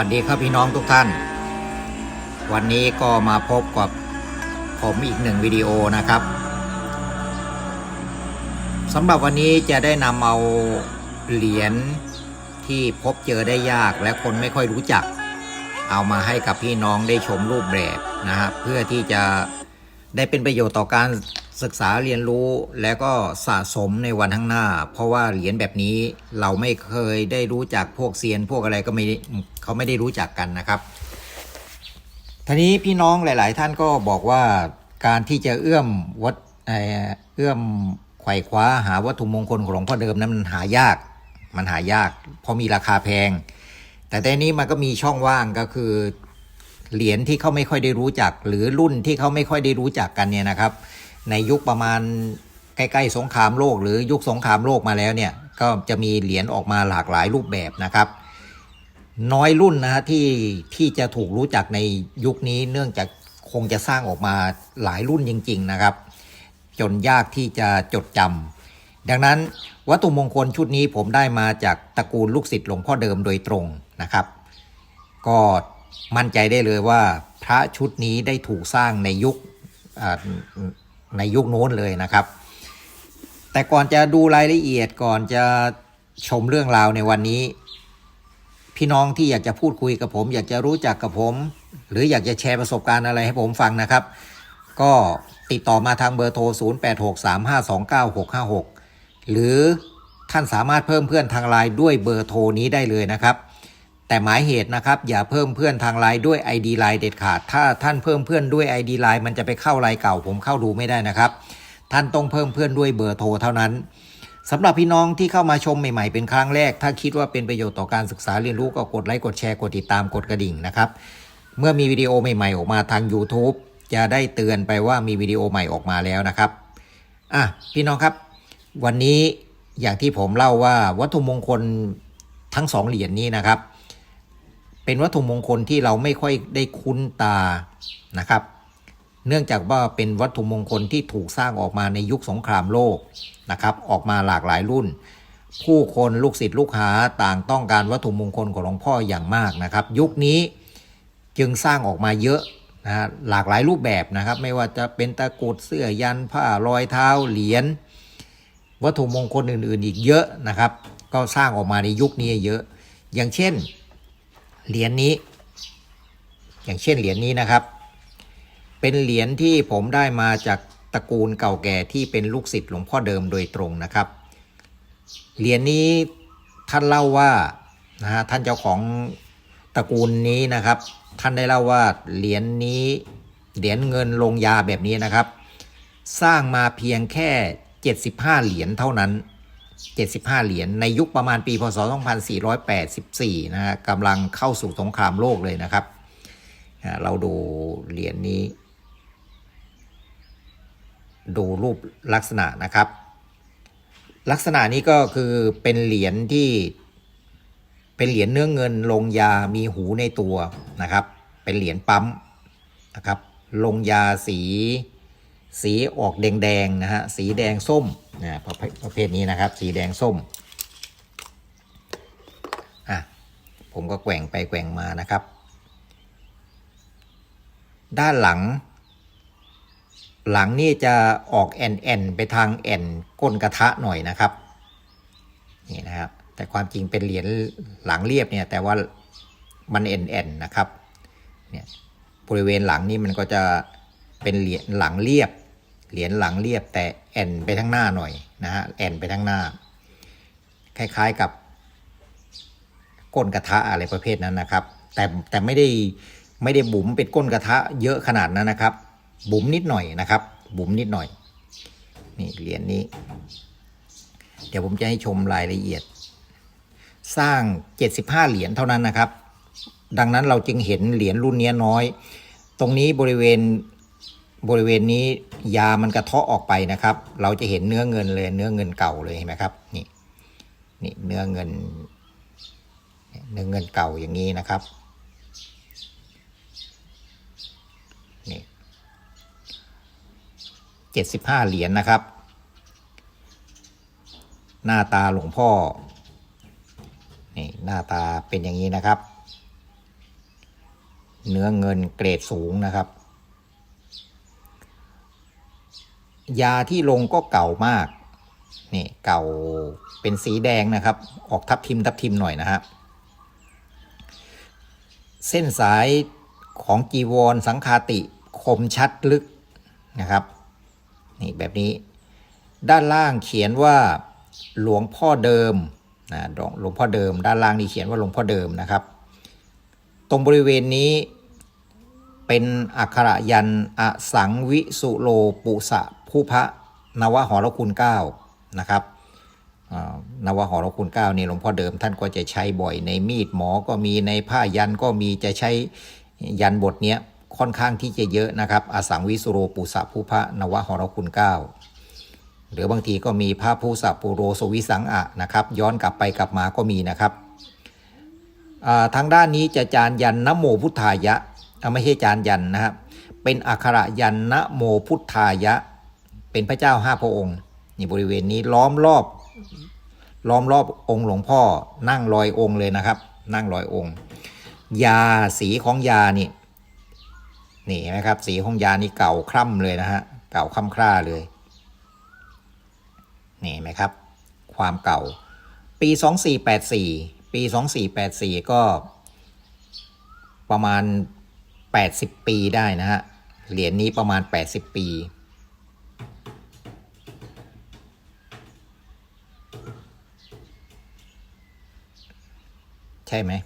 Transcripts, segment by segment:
สวัสดีครับพี่น้องทุกท่าน วันนี้ก็มาพบกับผมอีกหนึ่งวิดีโอนะครับสำหรับวันนี้จะได้นำเอาเหรียญที่พบเจอได้ยากและคนไม่ค่อยรู้จัก เอามาให้กับพี่น้องได้ชมรูปแบบนะฮะเพื่อที่จะได้เป็นประโยชน์ต่อการ ศึกษาเรียนรู้และก็สะสมในวันข้างหน้า เพราะว่าเหรียญแบบนี้เราไม่เคยได้รู้จักพวกเซียน พวกอะไรก็ไม่เขาไม่ได้รู้จักกันนะครับทีนี้พี่น้องหลาย ๆ ท่านก็บอกว่าการที่จะเอื้อมวัดเอื้อมไขว่คว้าหาวัตถุมงคลของหลวงพ่อเดิมนั้นมันหายาก มันหายาก เพราะมีราคาแพง แต่ในนี้มันก็มีช่องว่างก็คือเหรียญที่เขาไม่ค่อยได้รู้จัก หรือรุ่นที่เขาไม่ค่อยได้รู้จักกันเนี่ยนะครับ ในยุคประมาณใกล้ๆสงครามโลกหรือยุคสงครามโลกมาแล้วเนี่ยก็จะมีเหรียญออกมาหลากหลายรูปแบบนะครับ น้อยรุ่นนะฮะที่ที่จะถูกรู้จักในยุคนี้เนื่องจากคงจะสร้างออกมาหลายรุ่นจริง ๆนะครับ จนยากที่จะจดจำดังนั้นวัตถุมงคลชุดนี้ผมได้มาจากตระกูลลูกศิษย์หลวงพ่อเดิมโดยตรงนะครับ ก็มั่นใจได้เลยว่าพระชุดนี้ได้ถูกสร้างในยุค ในยุคโน้นเลยนะครับ แต่ก่อนจะดูรายละเอียดก่อนจะชมเรื่องราวในวันนี้ พี่น้องที่อยากจะพูดคุยกับผม อยากจะรู้จักกับผม หรืออยากจะแชร์ประสบการณ์อะไรให้ผมฟังนะครับ ก็ติดต่อมาทางเบอร์โทร 0863529656 หรือท่านสามารถเพิ่มเพื่อนทางไลน์ด้วยเบอร์โทรนี้ได้เลยนะครับ แต่หมายเหตุนะครับอย่าเพิ่มเพื่อนทางไลน์ด้วย ID ไลน์เด็ดขาด ถ้าท่านเพิ่มเพื่อนด้วย ID ไลน์มันจะไปเข้าไลน์เก่าผมเข้าดูไม่ได้นะครับ ท่านต้องเพิ่มเพื่อนด้วยเบอร์โทรเท่านั้นสำหรับพี่น้องที่เข้ามาชมใหม่ๆเป็นครั้งแรก ถ้าคิดว่าเป็นประโยชน์ต่อการศึกษาเรียนรู้ก็กดไลค์กดแชร์กดติดตามกดกระดิ่งนะครับ เมื่อมีวิดีโอใหม่ๆออกมาทาง YouTube จะได้เตือนไปว่ามีวิดีโอใหม่ออกมาแล้วนะครับอะพี่น้องครับ วันนี้อย่างที่ผมเล่าว่าวัตถุมงคลทั้งสองเหรียญนี้นะครับ เป็นวัตถุมงคลที่เราไม่ค่อยได้คุ้นตานะครับ เนื่องจากว่าเป็นวัตถุมงคลที่ถูกสร้างออกมาในยุคสงครามโลกนะครับ ออกมาหลากหลายรุ่น ผู้คนลูกศิษย์ลูกหาต่างต้องการวัตถุมงคลของหลวงพ่ออย่างมากนะครับ ยุคนี้จึงสร้างออกมาเยอะนะหลากหลายรูปแบบนะครับ ไม่ว่าจะเป็นตะกรุดเสื้อยันผ้ารอยเท้าเหรียญวัตถุมงคลอื่น ๆ อีกเยอะนะครับ ก็สร้างออกมาในยุคนี้เยอะ อย่างเช่น เหรียญนี้ อย่างเช่นเหรียญนี้นะครับ เป็นเหรียญที่ผมได้มาจากตระกูลเก่าแก่ที่เป็นลูกศิษย์หลวงพ่อเดิมโดยตรงนะครับ เหรียญนี้ท่านเล่าว่านะฮะท่านเจ้าของตระกูลนี้นะครับ ท่านได้เล่าว่าเหรียญนี้เหรียญเงินลงยาแบบนี้นะครับ สร้างมาเพียงแค่ 75 เหรียญเท่านั้น 75 เหรียญในยุคประมาณปีพศ 2484 นะฮะกำลังเข้าสู่สงครามโลกเลยนะครับ เราดูเหรียญนี้ ดูรูปลักษณะนะครับ ลักษณะนี้ก็คือเป็นเหรียญที่เป็นเหรียญเนื้อเงินลงยามีหูในตัวนะครับ เป็นเหรียญปั๊มนะครับ ลงยาสี สีออกแดงๆนะฮะสีแดงส้ม นะประเภทประเภทนี้นะครับ สีแดงส้มอะผมก็แกว่งไปแกว่งมานะครับ ด้านหลัง หลังนี่จะออกแอนแอนไปทางแอนก้นกระทะหน่อยนะครับนี่นะครับ แต่ความจริงเป็นเหรียญหลังเรียบเนี่ยแต่ว่ามันแอนแอนนะครับเนี่ยบริเวณหลังนี่มันก็จะเป็นเหรียญหลังเรียบ เหรียญหลังเรียบแต่แอนไปทางหน้าหน่อยนะฮะแอนไปทางหน้า คล้ายๆกับก้นกระทะอะไรประเภทนั้นนะครับ แต่แต่ไม่ได้ไม่ได้บุ๋มเป็นก้นกระทะเยอะขนาดนั้นนะครับ บุ๋มนิดหน่อยนะครับ บุ๋มนิดหน่อยนี่เหรียญนี้ เดี๋ยวผมจะให้ชมรายละเอียด สร้าง 75 เหรียญเท่านั้นนะครับ ดังนั้นเราจึงเห็นเหรียญรุ่นนี้น้อย ตรงนี้บริเวณ บริเวณนี้ยามันกระเทาะออกไปนะครับ เราจะเห็นเนื้อเงินเลยเนื้อเงินเก่าเลยเห็นไหมครับนี่นี่เนื้อเงิน เนื้อเงินเก่าอย่างนี้นะครับนี่เจ็ดสิบห้าเหรียญนะครับ หน้าตาหลวงพ่อนี่หน้าตาเป็นอย่างนี้นะครับ เนื้อเงินเกรดสูงนะครับ ยาที่ลงก็เก่ามาก นี่เก่าเป็นสีแดงนะครับ ออกทับทิมทับทิมหน่อยนะฮะเส้นสายของจีวรสังคาติคมชัดลึกนะครับ นี่แบบนี้ ด้านล่างเขียนว่าหลวงพ่อเดิมนะหลวงพ่อเดิม ด้านล่างนี่เขียนว่าหลวงพ่อเดิมนะครับ ตรงบริเวณนี้เป็นอักขระยันอสังวิสุโลปุสะ ผู้พระนวหรคุณเก้านะครับนวหรคุณเก้านี่หลวงพ่อเดิมท่านก็จะใช้บ่อยในมีดหมอก็มีในผ้ายันก็มีจะใช้ยันบทเนี้ยค่อนข้างที่จะเยอะนะครับอสังวิสุโลปุสะผู้พระนวหรคุณเก้าหรือบางทีก็มีพระผู้สัพปุโรสวิสังอะนะครับ ย้อนกลับไปกลับมาก็มีนะครับทางด้านนี้จะจานยันนโมพุทธายะไม่ใช่จานยันนะครับเป็นอักขระยันนโมพุทธายะ เป็นพระเจ้าห้าพระองค์นี่บริเวณนี้ล้อมรอบ ล้อมรอบองค์หลวงพ่อนั่งลอยองค์เลยนะครับ นั่งลอยองค์ ยาสีของยานี่นี่นไหมครับ สีของยานี่เก่าคร่ำเลยนะฮะเก่าคร่ำคร่าเลยนี่ไหมครับ ความเก่า ปี 2484 ปี 2484 ก็ประมาณ 80 ปีได้นะฮะเหรียญนี้ประมาณ 80 ปี ช่ไหม84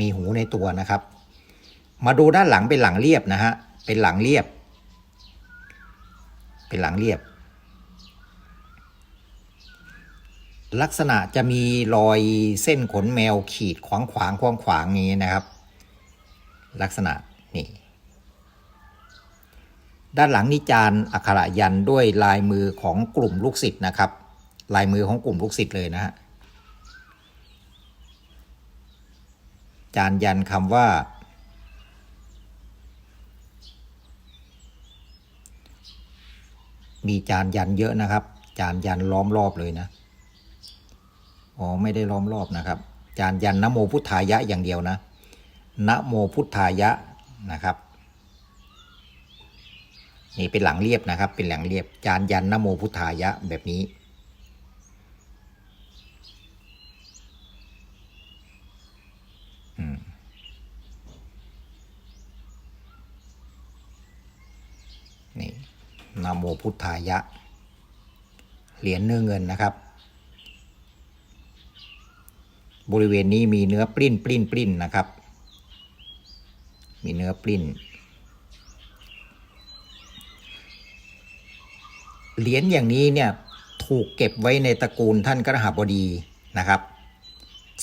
มีหูในตัวนะครับ มาดูด้านหลังเป็นหลังเรียบนะฮะ เป็นหลังเรียบ เป็นหลังเรียบ ลักษณะจะมีรอยเส้นขนแมวขีดขวางขวางขวางขวางอย่างนี้นะครับ ลักษณะนี่ ด้านหลังนิจานอักขระยันด้วยลายมือของกลุ่มลูกศิษย์นะครับ ลายมือของกลุ่มลูกศิษย์เลยนะฮะจานยันคำว่า มีจานยันเยอะนะครับ จานยันล้อมรอบเลยนะอ๋อไม่ได้ล้อมรอบนะครับ จานยันนะโมพุทธายะอย่างเดียวนะนะโมพุทธายะนะครับ นี่เป็นหลังเรียบนะครับ เป็นหลังเรียบ จานยันนโมพุทธายะแบบนี้ นี่นโมพุทธายะ เหรียญเนื้อเงินนะครับ บริเวณนี้มีเนื้อปลิ้นปลิ้นปลิ้นนะครับ มีเนื้อปลิ้น เหรียญอย่างนี้เนี่ยถูกเก็บไว้ในตระกูลท่านกระหบดีนะครับ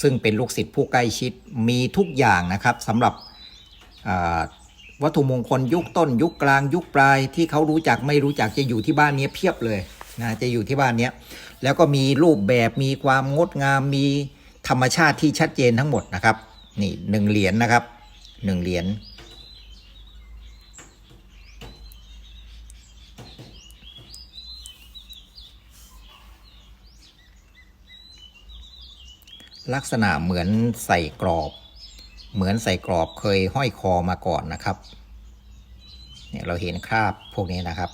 ซึ่งเป็นลูกศิษย์ผู้ใกล้ชิดมีทุกอย่างนะครับสำหรับวัตถุมงคลยุคต้น ยุคกลางยุคปลายที่เขารู้จักไม่รู้จักจะอยู่ที่บ้านเนี้ยเพียบเลยนะจะอยู่ที่บ้านเนี้ยแล้วก็มีรูปแบบมีความงดงามมีธรรมชาติที่ชัดเจนทั้งหมดนะครับนี่หนึ่งเหรียญนะครับหนึ่งเหรียญ ลักษณะเหมือนใส่กรอบ เหมือนใส่กรอบเคยห้อยคอมาก่อนนะครับเนี่ยเราเห็นคราบพวกนี้นะครับ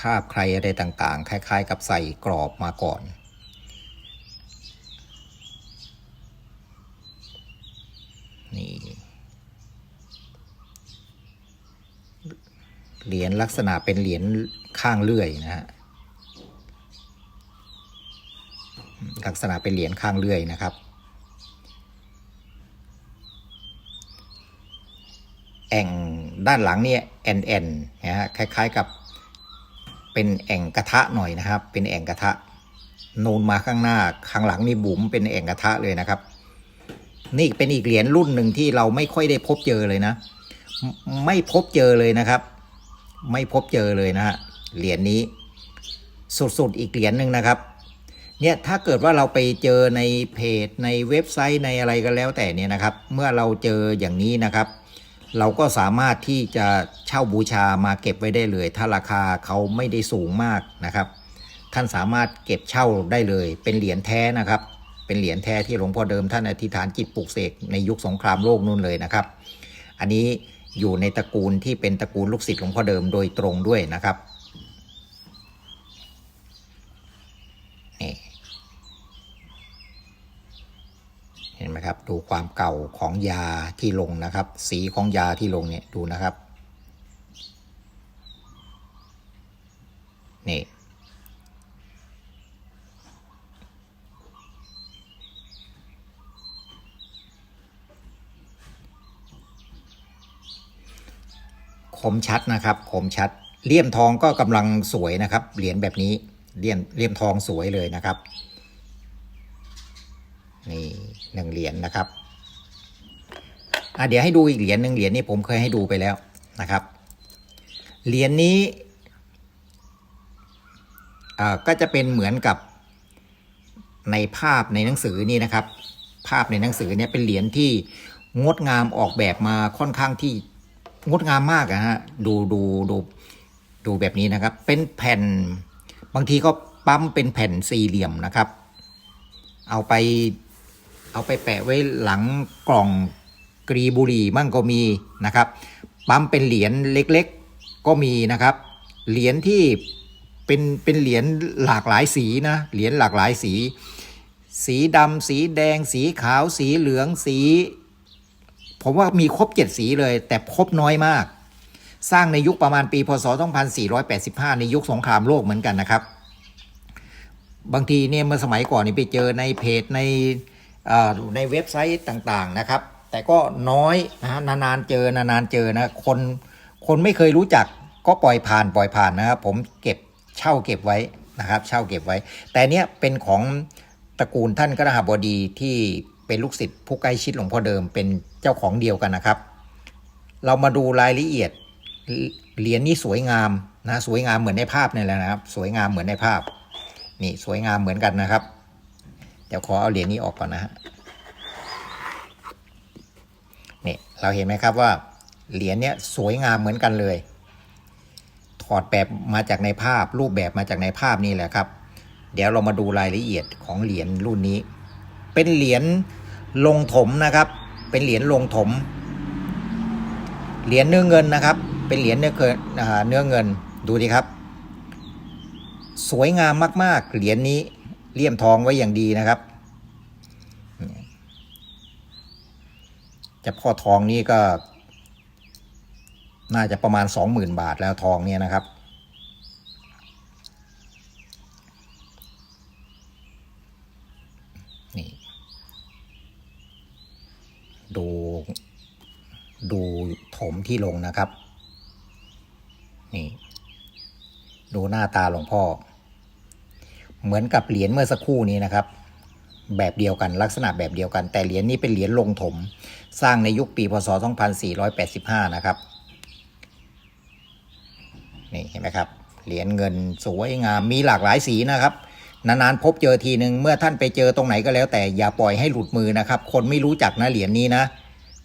คราบใครอะไรต่างๆ คล้าย ๆ กับใส่กรอบมาก่อน นี่เหรียญลักษณะเป็นเหรียญข้างเลื่อยนะฮะ ลักษณะเป็นเหรียญข้างเลื่อยนะครับแอ่งด้านหลังเนี่ยแอนแอนนะฮะคล้ายๆกับเป็นแอ่งกระทะหน่อยนะครับ เป็นแอ่งกระทะนูนมาข้างหน้าข้างหลังนี่บุ๋มเป็นแอ่งกระทะเลยนะครับ นี่เป็นอีกเหรียญรุ่นหนึ่งที่เราไม่ค่อยได้พบเจอเลยนะ ไม่ไม่พบเจอเลยนะครับ ไม่พบเจอเลยนะฮะเหรียญนี้สุดๆอีกเหรียญหนึ่งนะครับ เนี่ยถ้าเกิดว่าเราไปเจอในเพจในเว็บไซต์ในอะไรก็แล้วแต่เนี่ยนะครับ เมื่อเราเจออย่างนี้นะครับ เราก็สามารถที่จะเช่าบูชามาเก็บไว้ได้เลย ถ้าราคาเขาไม่ได้สูงมากนะครับ ท่านสามารถเก็บเช่าได้เลย เป็นเหรียญแท้นะครับ เป็นเหรียญแท้ที่หลวงพ่อเดิมท่านอธิษฐานจิตปลุกเสกในยุคสงครามโลกนู่นเลยนะครับ อันนี้อยู่ในตระกูลที่เป็นตระกูลลูกศิษย์หลวงพ่อเดิมโดยตรงด้วยนะครับนี่ เห็นไหมครับ ดูความเก่าของยาที่ลงนะครับ สีของยาที่ลงเนี่ยดูนะครับนี่คมชัดนะครับคมชัดเลี่ยมทองก็กำลังสวยนะครับเหรียญแบบนี้เลี่ยมเลี่ยมทองสวยเลยนะครับ หนึ่งเหรียญนะครับอะเดี๋ยวให้ดูอีกเหรียญหนึ่งเหรียญนี้ผมเคยให้ดูไปแล้วนะครับ เหรียญนี้อ่าก็จะเป็นเหมือนกับในภาพในหนังสือนี่นะครับ ภาพในหนังสือเนี่ยเป็นเหรียญที่งดงามออกแบบมาค่อนข้างที่งดงามมากอะฮะดูดูดูดูแบบนี้นะครับ เป็นแผ่นบางทีก็ปั๊มเป็นแผ่นสี่เหลี่ยมนะครับ เอาไป เอาไปแปะไว้หลังกล่องกรีบุรีมั่งก็มีนะครับ ปั๊มเป็นเหรียญเล็กๆก็มีนะครับ เหรียญที่เป็นเป็นเหรียญหลากหลายสีนะเหรียญหลากหลายสี สีดำสีแดง สีขาว สีเหลืองสี ผมว่ามีครบเจ็ดสีเลย แต่พบน้อยมาก สร้างในยุคประมาณปีพศ 2485 ในยุคสงครามโลกเหมือนกันนะครับ บางทีเนี่ยเมื่อสมัยก่อนนี่ไปเจอในเพจใน อ่ในเว็บไซต์ต่างๆนะครับ แต่ก็น้อยนะนานๆเจอนานๆเจอนะคนคนไม่เคยรู้จักก็ปล่อยผ่านปล่อยผ่านนะครับผมเก็บเช่าเก็บไว้นะครับ เช่าเก็บไว้ แต่เนี้ยเป็นของตระกูลท่านกระหบดีที่เป็นลูกศิษย์ผู้ใกล้ชิดหลวงพ่อเดิมเป็นเจ้าของเดียวกันนะครับ เรามาดูรายละเอียดเหรียญนี้สวยงามนะสวยงามเหมือนในภาพนี่แหละนะครับ สวยงามเหมือนในภาพ นี่สวยงามเหมือนกันนะครับ ดี๋ยวขอเอาเหรียญนี้ออกก่อนนะฮะนี่เราเห็นไหมครับว่าเหรียญเนี้ยสวยงามเหมือนกันเลย ถอดแบบมาจากในภาพ รูปแบบมาจากในภาพนี่แหละครับ เดี๋ยวเรามาดูรายละเอียดของเหรียญรุ่นนี้ เป็นเหรียญลงถมนะครับ เป็นเหรียญลงถม เหรียญเนื้อเงินนะครับ เป็นเหรียญเนื้อเกินอ่าเนื้อเงิน ดูดิครับ สวยงามมาก ๆ เหรียญนี้ เลี่ยมทองไว้อย่างดีนะครับ จะพ่อทองนี่ก็ น่าจะประมาณสองหมื่นบาทแล้วทองเนี่ยนะครับนี่ดูดูถมที่ลงนะครับ นี่ ดูหน้าตาหลวงพ่อ เหมือนกับเหรียญเมื่อสักครู่นี้นะครับ แบบเดียวกันลักษณะแบบเดียวกัน แต่เหรียญนี้เป็นเหรียญลงถม สร้างในยุคปีพศ 2485 นะครับนี่เห็นไหมครับเหรียญเงินสวยงามมีหลากหลายสีนะครับนานๆพบเจอทีหนึ่งเมื่อท่านไปเจอตรงไหนก็แล้ว แต่อย่าปล่อยให้หลุดมือนะครับ คนไม่รู้จักนะเหรียญนี้นะ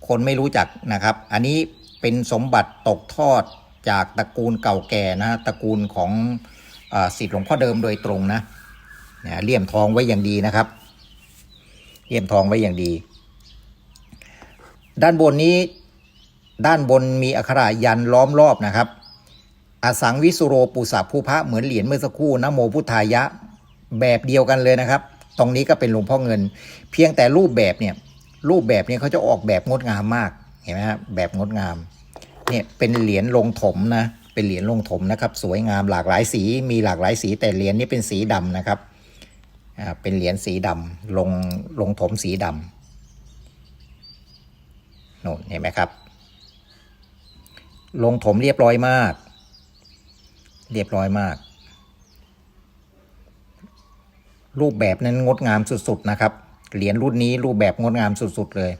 คนไม่รู้จักนะครับ อันนี้เป็นสมบัติตกทอดจากตระกูลเก่าแก่นะตระกูลของอสิทธิ์หลวงพ่อเดิมโดยตรงนะ นี่ยเลี่ยมทองไว้อย่างดีนะครับ เลี่ยมทองไว้อย่างดี ด้านบนนี้ ด้านบนมีอักขระยันล้อมรอบนะครับ อสังวิสุโรปุสัพผู้พระเหมือนเหรียญเมื่อสักครู่นะโมพุทธายะแบบเดียวกันเลยนะครับ ตรงนี้ก็เป็นหลวงพ่อเงิน เพียงแต่รูปแบบเนี่ย รูปแบบเนี่ยเขาจะออกแบบงดงามมาก เห็นไหมครับแบบงดงาม เนี่ยเป็นเหรียญลงถมนะ เป็นเหรียญลงถมนะครับ สวยงามหลากหลายสี มีหลากหลายสีแต่เหรียญนี้เป็นสีดำนะครับ เป็นเหรียญสีดำลงลงถมสีดำโน่นเห็นไหมครับ ลงถมเรียบร้อยมาก เรียบร้อยมาก รูปแบบนั้นงดงามสุดๆนะครับ เหรียญรุ่นนี้รูปแบบงดงามสุดๆเลย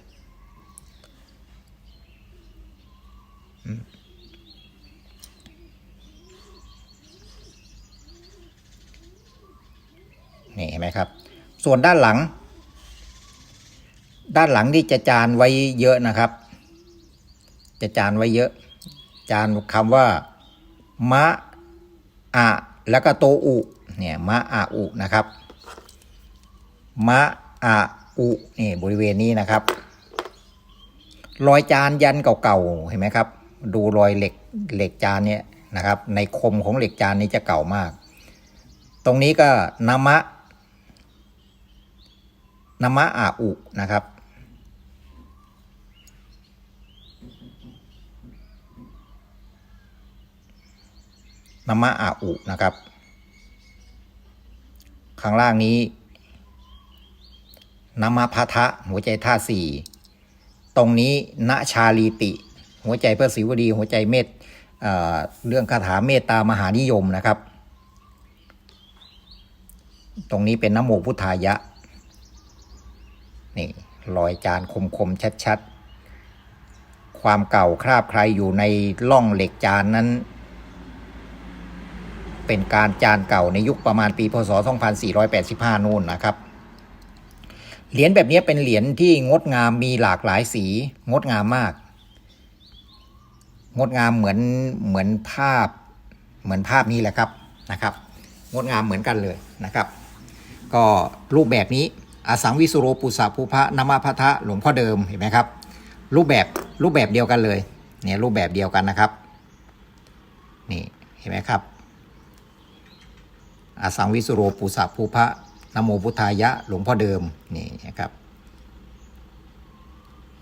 นี่เห็นไหมครับ ส่วนด้านหลัง ด้านหลังนี่จะจานไว้เยอะนะครับ จะจานไว้เยอะ จานคำว่ามะอะแล้วก็โตอุเนี่ยมะอะอุนะครับมะอะอุนี่บริเวณนี้นะครับ รอยจานยันเก่าๆเห็นไหมครับ ดูรอยเหล็กเหล็กจานเนี่ยนะครับ ในคมของเหล็กจานนี้จะเก่ามาก ตรงนี้ก็นามะ นามะอาอุนะครับ นามะอาอุนะครับ ข้างล่างนี้นามะพัทะหัวใจท่าสี่ ตรงนี้ณชาลีติ หัวใจพระศิวดี หัวใจเมตเเรื่องคาถาเมตตามหานิยมนะครับ ตรงนี้เป็นนโมพุทธายะ นี่รอยจานคมๆชัดๆ ความเก่าคราบใครอยู่ในล่องเหล็กจานนั้น เป็นการจานเก่าในยุคประมาณปีพศ 2485 นู่นนะครับ เหรียญแบบนี้เป็นเหรียญที่งดงามมีหลากหลายสีงดงามมาก งดงามเหมือนเหมือนภาพเหมือนภาพนี้แหละครับนะครับ งดงามเหมือนกันเลยนะครับ ก็รูปแบบนี้ อสังวิสุโรปุสะภูพระนามาพทะหลวงพ่อเดิมเห็นไหมครับ รูปแบบรูปแบบเดียวกันเลยเนี่ยรูปแบบเดียวกันนะครับนี่เห็นไหมครับอสังวิสุโรปุสะภูพระนโมพุทธายะหลวงพ่อเดิมนี่นะครับ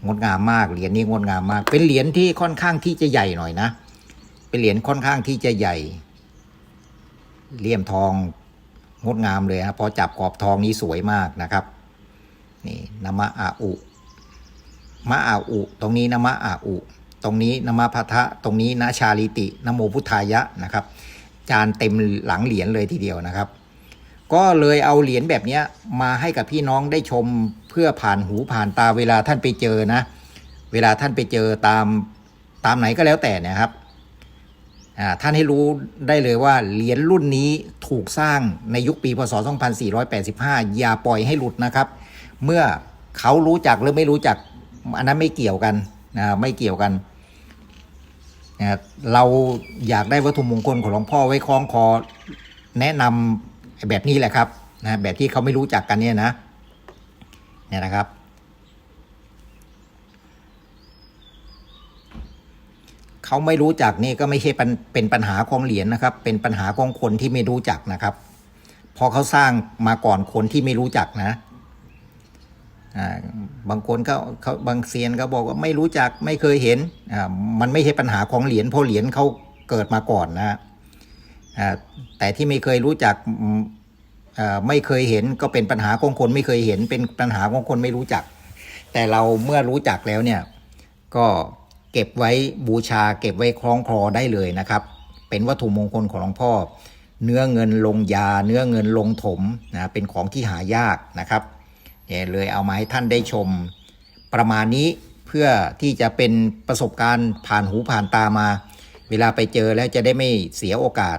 งดงามมากเหรียญนี้งดงามมาก เป็นเหรียญที่ค่อนข้างที่จะใหญ่หน่อยนะ เป็นเหรียญค่อนข้างที่จะใหญ่เลี่ยมทองงดงามเลยครับพอจับกรอบทองนี้สวยมากนะครับ นี่นามะอาอุมะอาอุ ตรงนี้นามะอาอุ ตรงนี้นามะพัทะตรงนี้นะชาลิตินโมพุทธายะนะครับ จานเต็มหลังเหรียญเลยทีเดียวนะครับ ก็เลยเอาเหรียญแบบนี้มาให้กับพี่น้องได้ชมเพื่อผ่านหูผ่านตาเวลาท่านไปเจอนะ เวลาท่านไปเจอตามตามไหนก็แล้วแต่นะครับท่านให้รู้ได้เลยว่าเหรียญรุ่นนี้ถูกสร้างในยุคปีพศ 2485 อย่าปล่อยให้หลุดนะครับ เมื่อเขารู้จักหรือไม่รู้จัก อันนั้นไม่เกี่ยวกันนะไม่เกี่ยวกันนะเราอยากได้วัตถุมงคลของหลวงพ่อไว้คล้องคอ แนะนำแบบนี้แหละครับนะแบบที่เขาไม่รู้จักกันเนี่ยนะเนี่ยนะครับ เขาไม่รู้จักนี่ก็ไม่ใช่เป็นเป็นปัญหาของเหรียญนะครับ เป็นปัญหาของคนที่ไม่รู้จักนะครับ พอเขาสร้างมาก่อนคนที่ไม่รู้จักนะ บางคนก็เขาบางเซียนก็บอกว่าไม่รู้จักไม่เคยเห็นมันไม่ใช่ปัญหาของเหรียญเพราะเหรียญเขาเกิดมาก่อนนะแต่ที่ไม่เคยรู้จักไม่เคยเห็นก็เป็นปัญหาของคนไม่เคยเห็น เป็นปัญหาของคนไม่รู้จัก แต่เราเมื่อรู้จักแล้วเนี่ยก็เก็บไว้บูชา เก็บไว้คล้องคลอได้เลยนะครับ เป็นวัตถุมงคลของหลวงพ่อ เนื้อเงินลงยา เนื้อเงินลงถมนะเป็นของที่หายากนะครับ เนี่ยเลยเอามาให้ท่านได้ชม ประมาณนี้เพื่อที่จะเป็นประสบการณ์ผ่านหูผ่านตามา เวลาไปเจอแล้วจะได้ไม่เสียโอกาส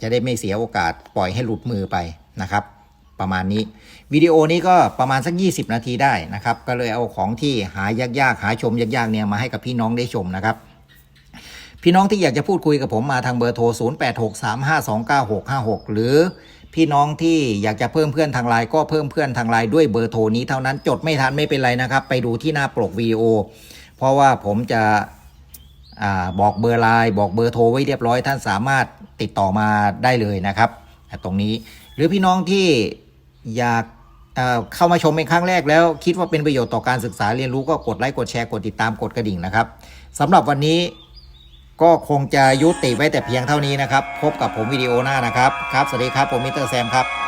จะได้ไม่เสียโอกาสปล่อยให้หลุดมือไปนะครับ ประมาณนี้วิดีโอนี้ก็ประมาณสัก 20 นาทีได้นะครับ ก็เลยเอาของที่หายากๆหาชมยากๆเนี่ยมาให้กับพี่น้องได้ชมนะครับพี่น้องที่อยากจะพูดคุยกับผมมาทางเบอร์โทร 0863529656 หรือ พี่น้องที่อยากจะเพิ่มเพื่อนทางไลน์ก็เพิ่มเพื่อนทางไลน์ด้วยเบอร์โทรนี้เท่านั้นจดไม่ทันไม่เป็นไรนะครับ ไปดูที่หน้าปลกวิดีโอเพราะว่าผมจะอบอกเบอร์ไลน์บอกเบอร์โทรไว้เรียบร้อยท่านสามารถติดต่อมาได้เลยนะครับ ตรงนี้หรือพี่น้องที่อยากเข้ามาชมเป็นครั้งแรกแล้ว คิดว่าเป็นประโยชน์ต่อการศึกษาเรียนรู้ก็กดไลค์กดแชร์กดติดตามกดกระดิ่งนะครับสำหรับวันนี้ ก็คงจะยุติไว้แต่เพียงเท่านี้นะครับ พบกับผมวิดีโอหน้านะครับ ครับ สวัสดีครับ ผมมิสเตอร์แซมครับ